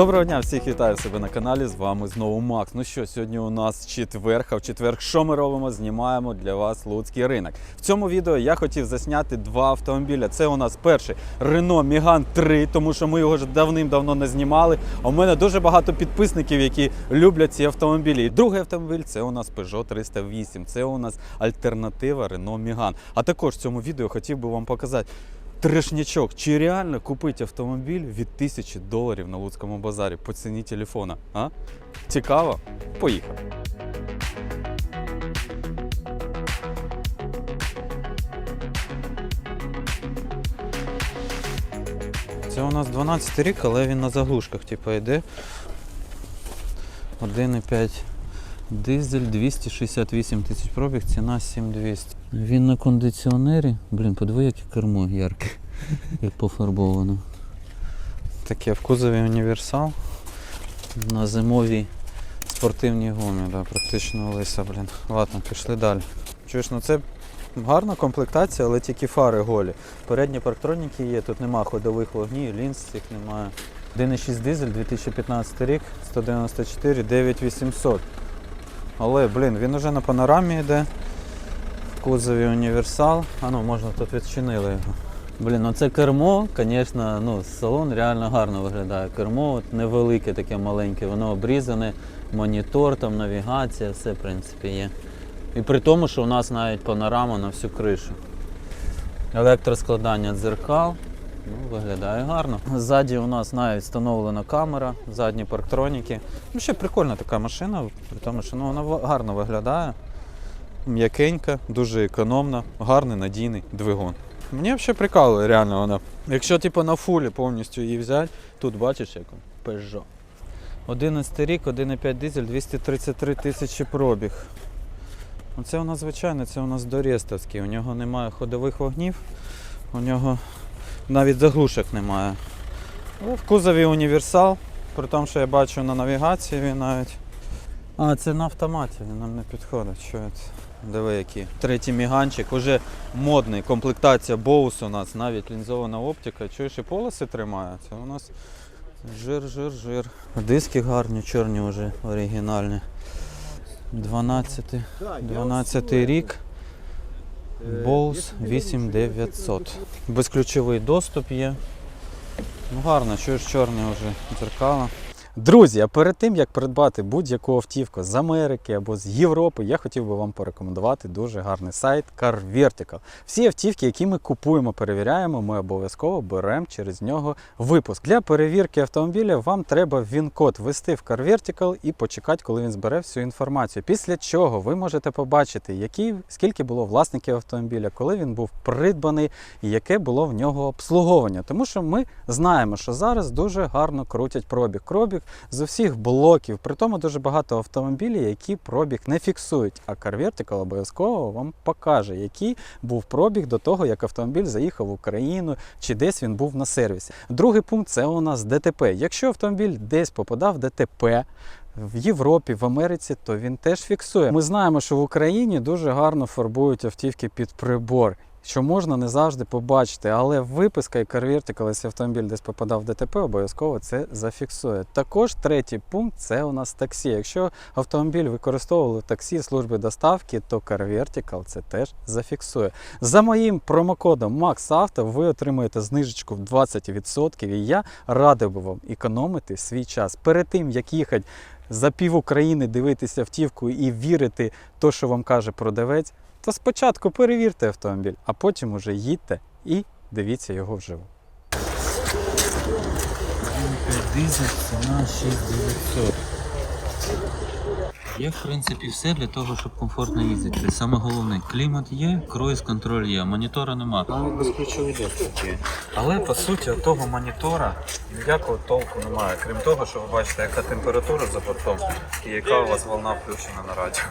Доброго дня, всіх вітаю себе на каналі. З вами знову Макс. Ну що, сьогодні у нас четверг, а в четверг що ми робимо? Знімаємо для вас луцький ринок. В цьому відео я хотів засняти два автомобіля. Це у нас перший Renault Megane 3, тому що ми його вже давним-давно не знімали. А у мене дуже багато підписників, які люблять ці автомобілі. І другий автомобіль це у нас Peugeot 308. Це у нас альтернатива Renault Megane. А також в цьому відео хотів би вам показати. Трешнячок, чи реально купити автомобіль від тисячі доларів на Луцькому базарі по ціні телефона? А? Цікаво? Поїхали. Це у нас 12 рік, але він на заглушках, типу, йде. 1,5 дизель, 268 тисяч пробіг, ціна 7200. Він на кондиціонері. Блін, подиви, яке кермо ярке, як пофарбовано. Таке в кузові універсал. На зимовій спортивній гумі, да, практично лиса, блін. Ладно, пішли далі. Чуєш, ну це гарна комплектація, але тільки фари голі. Передні парктроніки є, тут нема ходових вогнів, лінз цих немає. 1,6 дизель 2015 рік, 194, 9800. Але, блін, він уже на панорамі йде. В кузові універсал. А ну, можна тут відчинили його. Блін, ну це кермо, звісно, ну, салон реально гарно виглядає. Кермо от невелике, таке маленьке, воно обрізане, монітор, там навігація, все в принципі є. І при тому, що у нас навіть панорама на всю кришу. Електроскладання дзеркал. Ну, виглядає гарно. Ззаді у нас навіть встановлена камера, задні парктроніки. Ну, ще прикольна така машина, при тому, що ну, вона гарно виглядає. М'якенька, дуже економна, гарний надійний двигун. Мені взагалі прикалує реально вона. Якщо типу на фулі повністю її взяти, тут бачиш як Peugeot. 11 рік, 1,5 дизель, 233 тисячі пробіг. Ну, Це у нас звичайно, це у нас Дорестовський. У нього немає ходових вогнів, у нього навіть заглушок немає. Ну, в кузові універсал, при тому, що я бачу на навігації він навіть. А, це на автоматі, він нам не підходить. Що це? Диви який. Третій міганчик, уже модний, комплектація Боус у нас, навіть лінзована оптика. Чуєш, і полоси тримає. Це у нас жир, жир, жир. Диски гарні, чорні вже оригінальні. 12, 12 рік. Bose 8900. Безключовий доступ є. Ну гарно, чуєш чорне вже дзеркало. Друзі, а перед тим як придбати будь-яку автівку з Америки або з Європи, я хотів би вам порекомендувати дуже гарний сайт Car Vertical. Всі автівки, які ми купуємо, перевіряємо, ми обов'язково беремо через нього випуск. Для перевірки автомобіля вам треба він-код ввести в Car Vertical і почекати, коли він збере всю інформацію. Після чого ви можете побачити, які, скільки було власників автомобіля, коли він був придбаний і яке було в нього обслуговування. Тому що ми знаємо, що зараз дуже гарно крутять пробіг. Пробіг з усіх блоків. При тому дуже багато автомобілів, які пробіг не фіксують. А Car Vertical обов'язково вам покаже, який був пробіг до того, як автомобіль заїхав в Україну чи десь він був на сервісі. Другий пункт це у нас ДТП. Якщо автомобіль десь попадав в ДТП. В Європі, в Америці, то він теж фіксує. Ми знаємо, що в Україні дуже гарно фарбують автівки під прибор, що можна не завжди побачити, але виписка і карвірти, коли цей автомобіль десь попадав в ДТП, обов'язково це зафіксує. Також третій пункт це у нас таксі. Якщо автомобіль використовували таксі служби доставки, то CarVertical це теж зафіксує. За моїм промокодом MaxAuto ви отримуєте знижечку в 20%, і я радив би вам економити свій час перед тим, як їхати за пів України дивитися автівку і вірити то, що вам каже продавець, то спочатку перевірте автомобіль, а потім уже їдьте і дивіться його вживу. Дизель, ціна 6900. Є, в принципі, все для того, щоб комфортно їздити. Саме головне, клімат є, круїз контроль є, монітора нема. Навіть безключовий доступ є. Але по суті от того монітора ніякого толку немає. Крім того, що ви бачите, яка температура за бортом і яка у вас волна включена на радіо.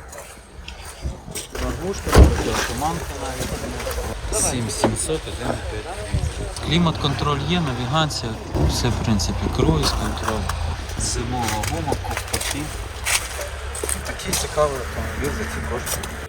Навіть. 7700, 1,5. Клімат-контроль є, навігація, все в принципі, круїз контроль, зимова гума, ковпаки. Такий цікавий автомобіль за ці кошти.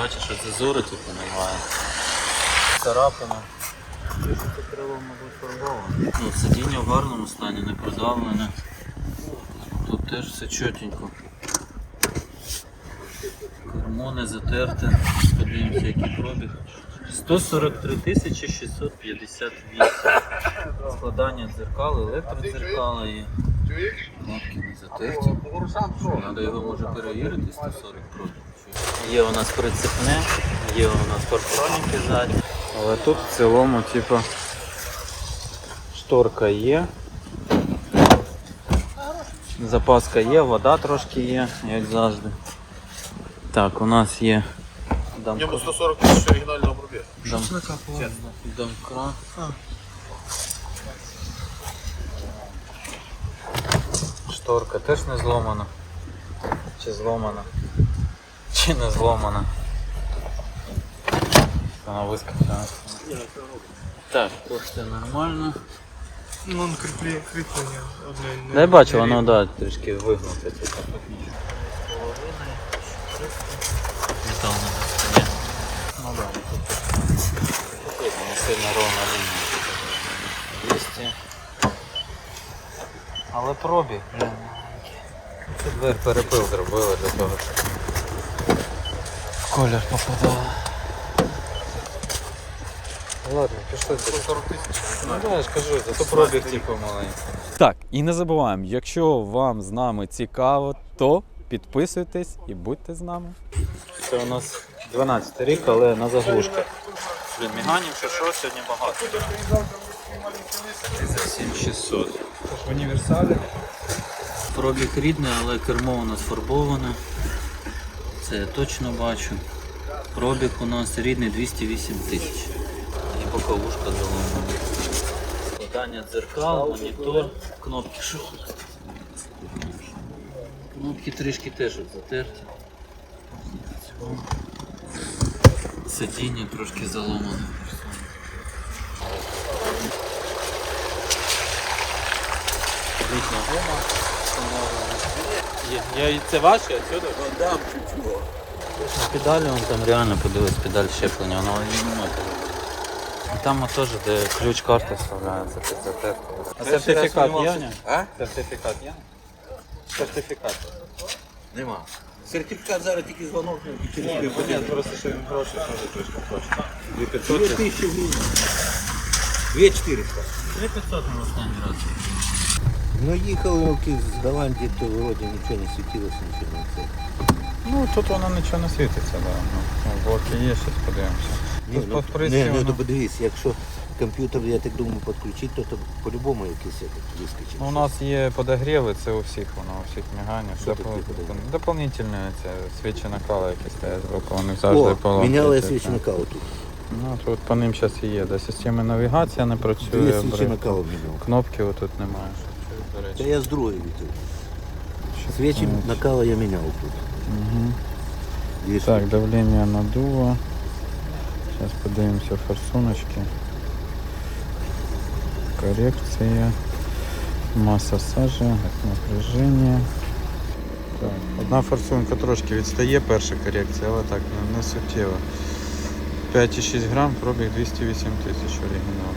Бачиш, що зазори типу немає. Царапина. Це. Ну, сидіння в гарному стані, не продавлене. Тут теж все чотенько. Кермо не затерте. Подивимося, який пробіг. 143 тисячі 658. Складання дзеркал, електродзеркала є. Кнопки не затерті. Треба його може перевірити 140 пробіг. Є у нас прицепне, є у нас парктроніки ззаді. Але тут в цілому, типу, шторка є. Запаска є, вода трошки є, як завжди. Так, у нас є дамка. ньому 140 тисяч оригінального пробігу. Дам... Домкрат. Шторка теж не зломана. Чи зломана? Чи не зломана? Вона вискочила. Так, все нормально. Ну, он кріплі, кріплення одне. не- Дай бачу, не воно рівне. да, трішки вигнуте. Типу. Метал на достані. Ну да, тут не сильно ровна лінія. 200. Але пробіг, блін. Це двері перепил зробили для того, щоб колір попадало. Ладно, пішли. 140 тисяч. Ну я ж кажу, зато пробіг типу маленький. Так, і не забуваємо, якщо вам з нами цікаво, то підписуйтесь і будьте з нами. Це у нас 12 рік, але на заглушках. Блін, міганів чи що сьогодні багато. Це за 7600. Універсалі. Пробіг рідний, але кермо у нас фарбоване. Це я точно бачу. Пробіг у нас рідний 208 тисяч. І боковушка заломана. Складання дзеркал, монітор, кнопки тут? Кнопки трішки теж затерті. Сидіння трошки заломане. Літня гума встановлена. Є. Я, це ваше отсюди? Дам чуть-чуть. Педалі вон там реально подивись педаль щеплення, воно і не. І там теж, де ключ карти вставляється під затерку. А сертифікат є? нього? А? Сертифікат є? Сертифікат. Нема. Сертифікат зараз тільки дзвонок і через Ні, години. просто що він гроші теж трошки хоче. 2 2500 тисячі гривень. 2 400. 2500 на останній раз. Ну, їхали роки з Голландії, то вроді нічого не світилося, нічого не це. Ну тут воно нічого не світиться, да. Ну, в боки є, щось подивимося. Ні, Тут ну, по вприску не, ну, воно- то подивись, якщо комп'ютер, я так думаю, підключити, то, то по-любому якийсь этот вискочить. Ну, у нас є подогріви, це у всіх воно, у всіх міганів. Що таке подогрів? Дополнительні це свічі накала, які стоять збоку, вони завжди О, поломки. міняла я ці, свічі так. накалу тут. Ну, тут по ним зараз і є. До системи навігація не працює. Дві свічі брейк. накалу міняв. Кнопки отут немає. що чую, до Та речі. я з другої вітер. Свічі накала я міняв тут. Мгм. Дві Так, давлення надува. Зараз подивимося форсуночки. Корекція. Масса сажи, напряження. Так, одна форсунка трошки відстає, перша корекція, але так не, не суттєво. 5,6 грам, пробіг 208 тисяч оригінал.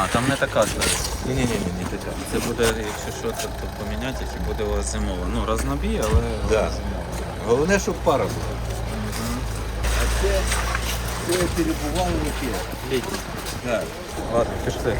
А, там не така зараз. Ні, ні, ні, не така. Це буде, якщо що, то, то поміняти, і буде у вас зимова. Ну, рознобій, але Да. зимова. Головне, щоб пара була. А це, це перебувальники літні. Так. Ладно, пішли.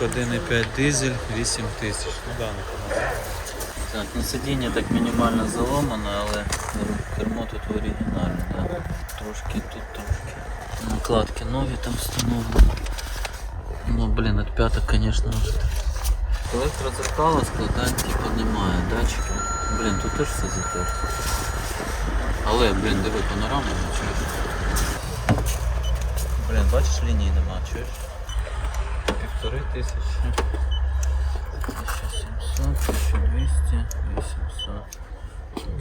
Дванадцятий 1,5 дизель, 8 тисяч. Ну да. Так, ну сидіння так мінімально заломано, але кермо тут в оригіналі, да. Трошки тут трошки. Накладки нові там встановлені. Ну блін, от п'яток, звісно, вже так. Електрозеркала складань типу немає, датчики. Блін, тут теж все затерто. Але, блін, диви, панорама, не чуєш. Блін, бачиш, лінії нема, чуєш? Півтори тисячі. 1700, 1200, 800.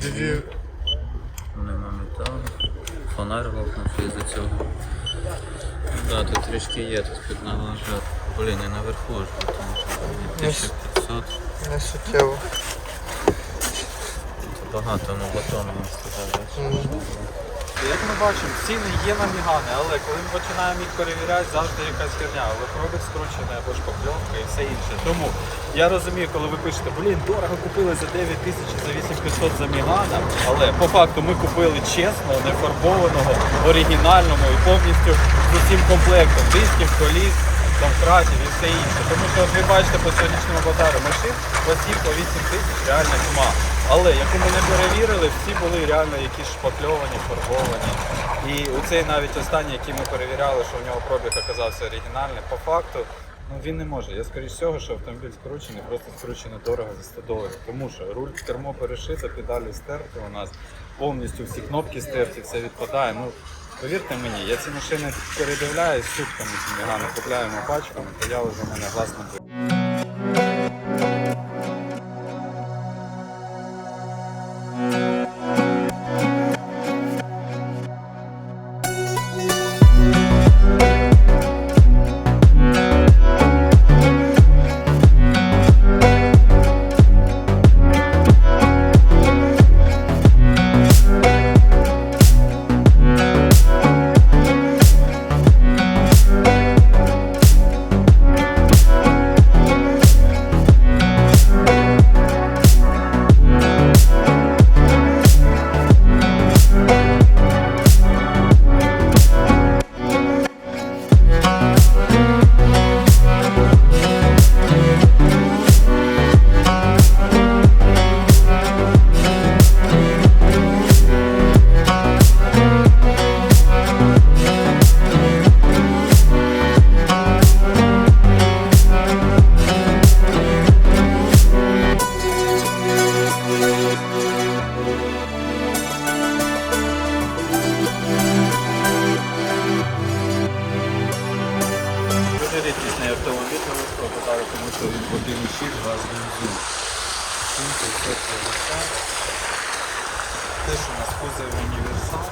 Дві Нема металу. Фонарь лопнувся із-за цього. Да, тут трішки є, тут під наложат. Блін, і наверху аж бо там 1500. не суттєво. Багато, ну батону не сказав. Як ми бачимо, ціни є на мігани, але коли ми починаємо їх перевіряти, завжди якась херня, пробіг скручений, або шпакльовка і все інше. Тому я розумію, коли ви пишете, блін, дорого купили за 9 тисяч, за 8500 за мігана, але по факту ми купили чесно, нефарбованого, оригінальному і повністю з усім комплектом дисків, коліс, домкратів і все інше. Тому що ви бачите по сьогоднішньому базару машин по 7 по 8 тисяч реально тьма. Але яку ми не перевірили, всі були реально якісь шпакльовані, фарбовані. І оцей навіть останній, який ми перевіряли, що у нього пробіг оказався оригінальний, по факту ну, він не може. Я скоріш всього, що автомобіль скручений, просто скручений дорого за 100 доларів. Тому що руль кермо перешито, педалі стерті у нас, повністю всі кнопки стерті, все відпадає. Ну, повірте мені, я ці машини передивляюсь сутками купляємо пачками, то я вже в мене глас не Дуже автомобіль, що подарок, тому що він 1,6 газ бензин. 7550. Теж у нас кузов універсал.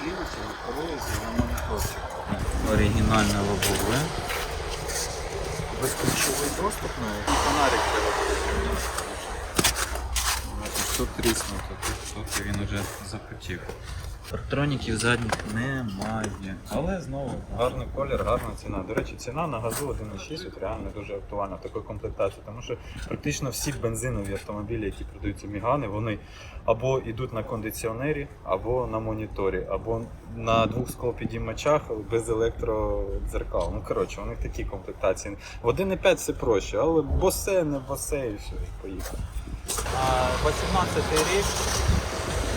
дивиться, на колезі, на моніторчик. Оригінальне лобове. Безключовий доступ навіть. Фонарик треба буде. Тут тріснуто, тут, тут він вже запотів. Парктроніків задніх немає. Але знову гарний колір, гарна ціна. До речі, ціна на газу 1.6 от реально дуже актуальна в такій комплектації, тому що практично всі бензинові автомобілі, які продаються Мігани, вони або йдуть на кондиціонері, або на моніторі, або на двох склопідіймачах без електродзеркал. Ну коротше, у них такі комплектації. В 1.5 все проще, але босе, не босе і все, і поїхав. 18 рік.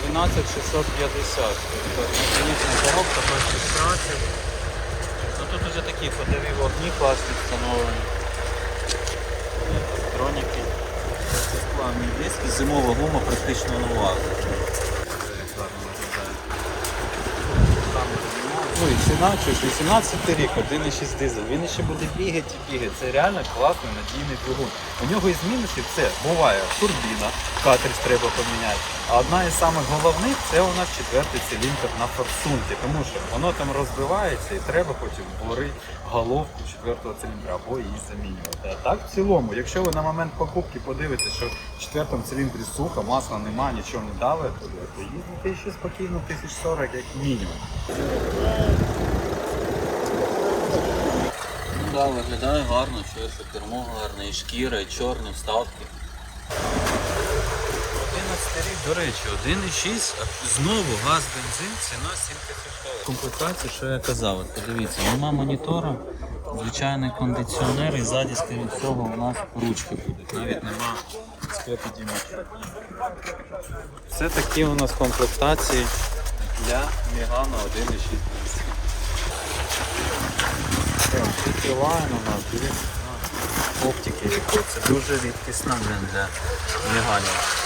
12650. Механічна коробка без реєстрації. Ну тут вже такі ходові вогні класні встановлені. Електроніки. Плавні диски, зимова гума практично нова. Гарно виглядає. Ну і ціна, чи ж 18 рік, 1,6 дизель. Він ще буде бігати і бігати. Це реально класний надійний двигун. У нього із мінусів це буває турбіна, картридж треба поміняти. А одна із самих головних це у нас четвертий циліндр на форсунки, тому що воно там розбивається і треба потім бурити головку четвертого циліндра або її замінювати. А так в цілому, якщо ви на момент покупки подивитесь, що в четвертому циліндрі сухо, масла нема, нічого не дали, то їздите ще спокійно 1040 як мінімум. Ну да, виглядає гарно, що що кермо гарне, і шкіра, і чорні вставки. 11 рік, до речі, 1,6, а знову газ, бензин, ціна 7 тисяч доларів. Комплектація, що я казав, от подивіться, нема монітора, звичайний кондиціонер і ззаді, скоріше всього, у нас ручки будуть. Навіть нема склепідіймача. Це такі у нас комплектації для Мегана 1,6 дизель. Відкриваємо у нас, дивіться, оптики. Це дуже рідкісна блін, для Меганів.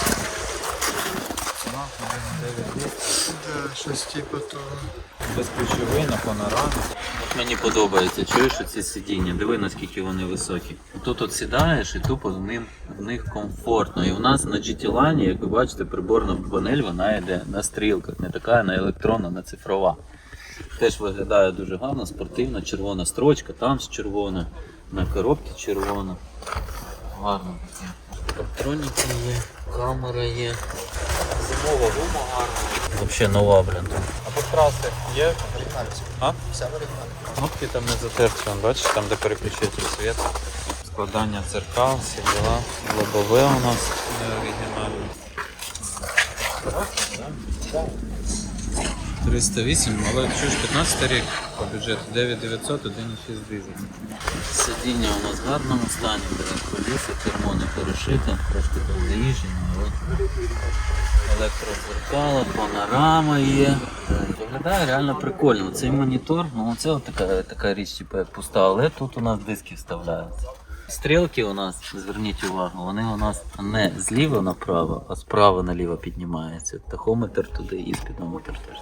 Ціна, мабуть, 9 літрів. Да, щось типу того. Безключовий на панорамі. Мені подобається, чуєш ці сидіння, диви наскільки вони високі. Тут от сідаєш і тупо в, ним, в них комфортно. І у нас на GT Line, як ви бачите, приборна панель вона йде на стрілках, не така на електронна, на цифрова. Теж виглядає дуже гарно, спортивна, червона строчка, там червона, на коробці червона. Гарно таке. Електроніки є, камера є. Зимова гума гарна. Взагалі нова, блін. А по траси є? А? Кнопки там не затерті, бачиш, там де переключитель світ. Складання дзеркал, всі діла. Лобове у нас не оригінальне. 308, але чуєш 15 рік по бюджету 9900, 1,6 дизель. Сидіння у нас в гарному стані, блин, коліса, кермо не перешите, трошки заїжджено, але електрозеркало, панорама є. Виглядає реально прикольно. Цей монітор, ну це от така, така річ, типу, як пуста, але тут у нас диски вставляються. Стрілки у нас, зверніть увагу, вони у нас не зліва направо, а справа наліво піднімаються. Тахометр туди і спідометр теж.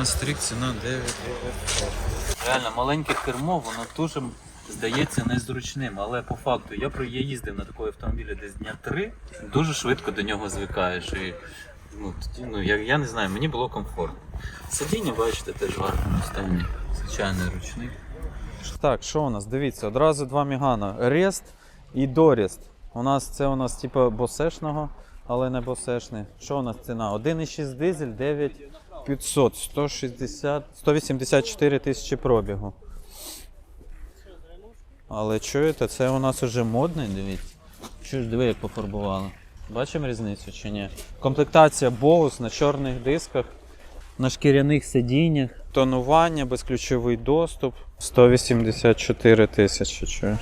15 рік, ціна 9 Реально, маленьке кермо, воно дуже здається незручним, але по факту я про я їздив на такому автомобілі десь дня три, дуже швидко до нього звикаєш. І Ну, тоді, ну я, я не знаю, мені було комфортно. Сидіння, бачите, теж в гарному стані. Звичайний ручник. Так, що у нас? Дивіться, одразу два мігана. Рест і дорест. У нас це у нас типу босешного, але не босешний. Що у нас ціна? 1,6 дизель, 9500, 160, 184 тисячі пробігу. Але чуєте, це у нас уже модний, дивіться. Чуєш, диви, як пофарбували. Бачимо різницю чи ні? Комплектація Bose на чорних дисках, на шкіряних сидіннях, тонування, безключовий доступ. 184 тисячі. Чуєш?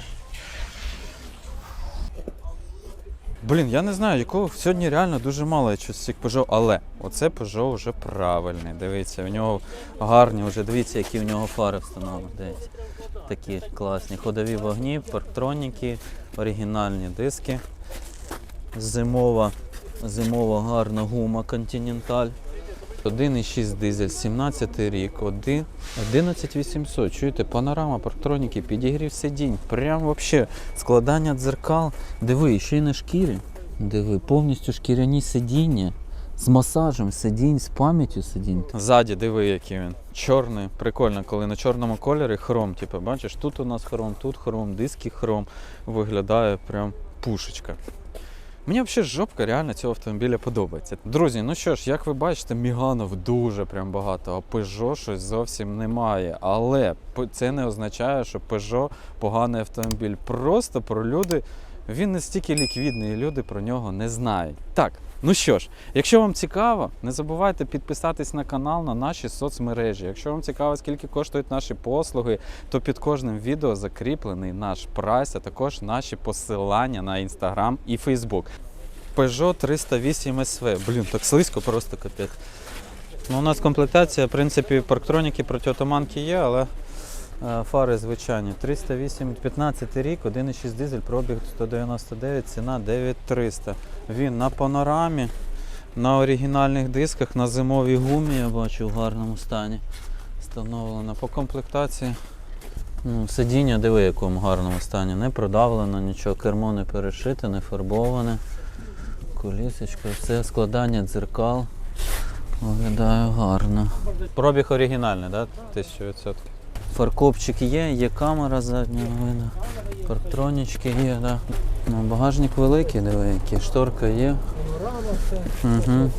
Блін, я не знаю, якого сьогодні реально дуже мало я щось цих Peugeot, але оце Peugeot вже правильний. Дивіться, у нього гарні вже, дивіться, які в нього фари встановлені. Дивіться. Такі класні. Ходові вогні, парктроніки, оригінальні диски. Зимова, зимова гарна гума Continental. 1,6 дизель, 17 рік, 1, 11800. Чуєте, панорама, парктроніки, підігрів сидінь. Прям вообще складання дзеркал. Диви, ще й на шкірі. Диви, повністю шкіряні сидіння. З масажем сидінь, з пам'яттю сидінь. Ззаді диви, який він. Чорний. Прикольно, коли на чорному кольорі хром. Типу, бачиш, тут у нас хром, тут хром, диски хром. Виглядає прям пушечка. Мені взагалі жопка реально цього автомобіля подобається. Друзі, ну що ж, як ви бачите, Міганов дуже прям багато, а Peugeot щось зовсім немає. Але це не означає, що Peugeot поганий автомобіль. Просто про люди. Він настільки ліквідний, і люди про нього не знають. Так, ну що ж, якщо вам цікаво, не забувайте підписатись на канал, на наші соцмережі. Якщо вам цікаво, скільки коштують наші послуги, то під кожним відео закріплений наш прайс, а також наші посилання на Instagram і Facebook. Peugeot 308 SV. Блін, так слизько, просто капець. Ну, у нас комплектація, в принципі, парктроніки протиотуманки є, але фари звичайні. 308, 15 рік, 1,6 дизель, пробіг 199, ціна 9300. Він на панорамі, на оригінальних дисках, на зимовій гумі, я бачу в гарному стані. Встановлено по комплектації. Ну, сидіння, диви, якому гарному стані. Не продавлено, нічого, кермо не перешите, не фарбоване. Колісочка, все, складання дзеркал. Виглядає гарно. Пробіг оригінальний, так? Да? 1000%. Фаркопчик є, є камера заднього виду. Парктронічки є, да. Ну, багажник великий, диви, який. Шторка є. Угу.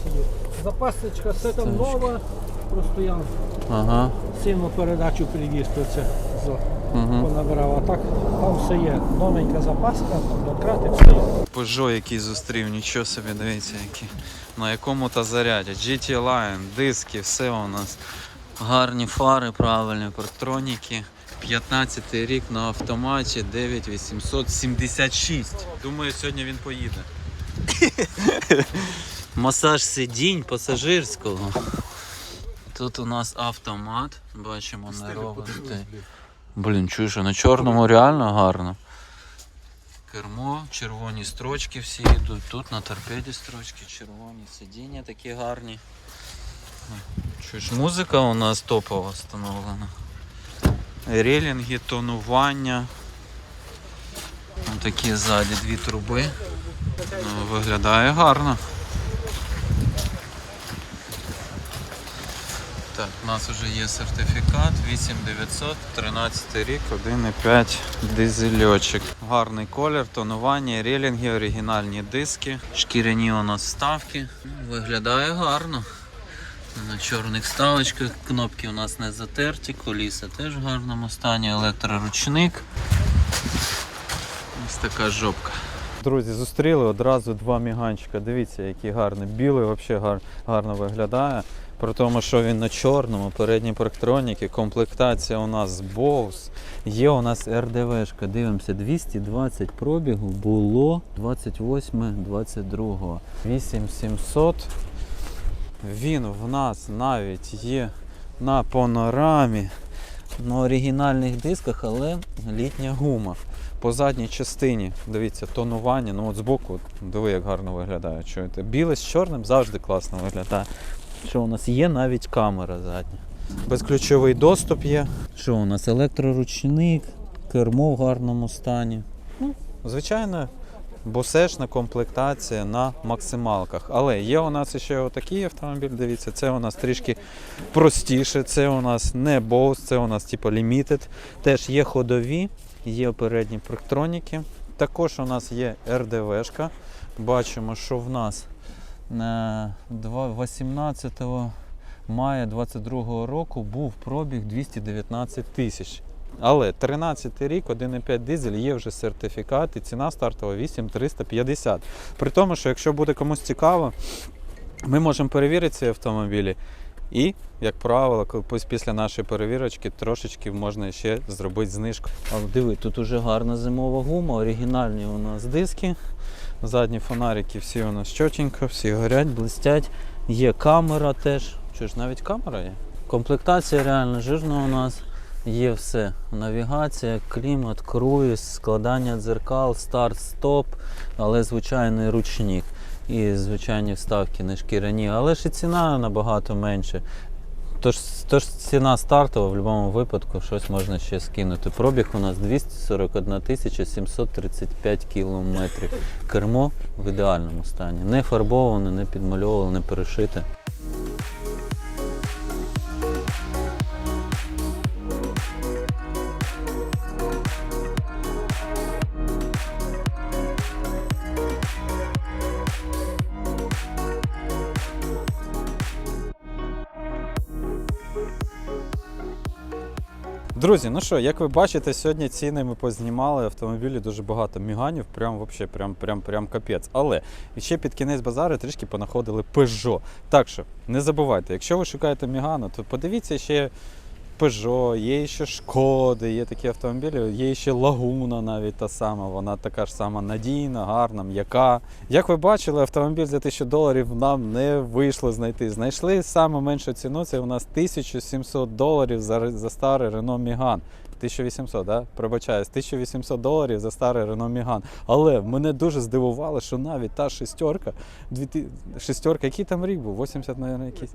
Запасочка все там нова, просто я Ага. сильно передачу привіз, то це Угу. понабирав. А так там все є. Новенька запаска, там все є. Peugeot, який зустрів, нічого собі, дивіться, які. На якому то заряді. GT Line, диски, все у нас. Гарні фари, правильні, парктроніки. 15 рік на автоматі 9876. Думаю, сьогодні він поїде. Масаж сидінь пасажирського. Тут у нас автомат, бачимо, не робити. Блін, чуєш, на чорному реально гарно. Кермо, червоні строчки всі йдуть. Тут на торпеді строчки червоні, сидіння такі гарні. Чуєш, музика у нас топова встановлена. Релінги, тонування. Такі ззаді дві труби. Ну, виглядає гарно. Так, у нас вже є сертифікат 8900, 13 рік, 1,5 дизельочок. Гарний колір, тонування, релінги, оригінальні диски. Шкіряні у нас вставки. Виглядає гарно. На чорних ставочках кнопки у нас не затерті, коліса теж в гарному стані, електроручник. Ось така жопка. Друзі, зустріли одразу два міганчика. Дивіться, який гарний. Білий взагалі гар, гарно виглядає. При тому, що він на чорному, передні парктроніки, комплектація у нас з Bose. Є у нас РДВшка. Дивимося, 220 пробігу було 28-22. 8700. Він в нас навіть є на панорамі, на оригінальних дисках, але літня гума. По задній частині, дивіться, тонування, ну от збоку, диви, як гарно виглядає. Чуєте? Біле з чорним завжди класно виглядає. Що у нас є навіть камера задня. Безключовий доступ є. Що у нас? Електроручник, кермо в гарному стані. Ну, звичайно, бусешна комплектація на максималках. Але є у нас ще отакий автомобіль, дивіться, це у нас трішки простіше, це у нас не Bose, це у нас типу Limited. Теж є ходові, є передні парктроніки. Також у нас є РДВшка. Бачимо, що в нас 18 мая 22 року був пробіг 219 тисяч. Але 13 рік, 1,5 дизель, є вже сертифікат і ціна стартова 8350. При тому, що якщо буде комусь цікаво, ми можемо перевірити ці автомобілі. І, як правило, після нашої перевірочки трошечки можна ще зробити знижку. А диви, тут уже гарна зимова гума, оригінальні у нас диски. Задні фонарики всі у нас чотенько, всі горять, блистять. Є камера теж. Що ж, навіть камера є? Комплектація реально жирна у нас. Є все. Навігація, клімат, круїз, складання дзеркал, старт, стоп, але звичайний ручник. І звичайні вставки не шкіряні, але ж і ціна набагато менше. Тож, тож ціна стартова в будь-якому випадку щось можна ще скинути. Пробіг у нас 241 тисяча 735 кілометрів. Кермо в ідеальному стані. Не фарбоване, не підмальоване, не перешите. Друзі, ну що, як ви бачите, сьогодні ціни ми познімали автомобілі дуже багато міганів, прям вообще, прям, прям, прям капець. Але ще під кінець базару трішки понаходили Peugeot. Так що не забувайте, якщо ви шукаєте мігану, то подивіться ще Peugeot, є ще Шкоди, є такі автомобілі, є ще Лагуна навіть та сама, вона така ж сама надійна, гарна, м'яка. Як ви бачили, автомобіль за 1000 доларів нам не вийшло знайти. Знайшли саме меншу ціну, це у нас 1700 доларів за, за старий Renault Megane. 1800, да? Пробачаюсь, 1800 доларів за старий Renault Megane. Але мене дуже здивувало, що навіть та шестерка, дві шестерка, який там рік був? 80, мабуть, якийсь.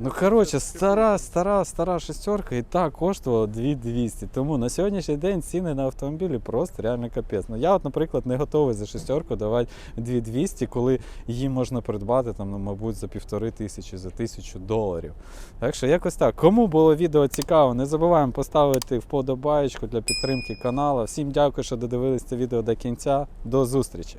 Ну, коротше, стара, стара, стара шестерка і так коштувала 2200. Тому на сьогоднішній день ціни на автомобілі просто реально капець. Ну, я, от, наприклад, не готовий за шестерку давати 2200, коли її можна придбати, там, ну, мабуть, за півтори тисячі, за тисячу доларів. Так що якось так. Кому було відео цікаво, не забуваємо поставити вподобаєчку для підтримки каналу. Всім дякую, що додивились це відео до кінця. До зустрічі!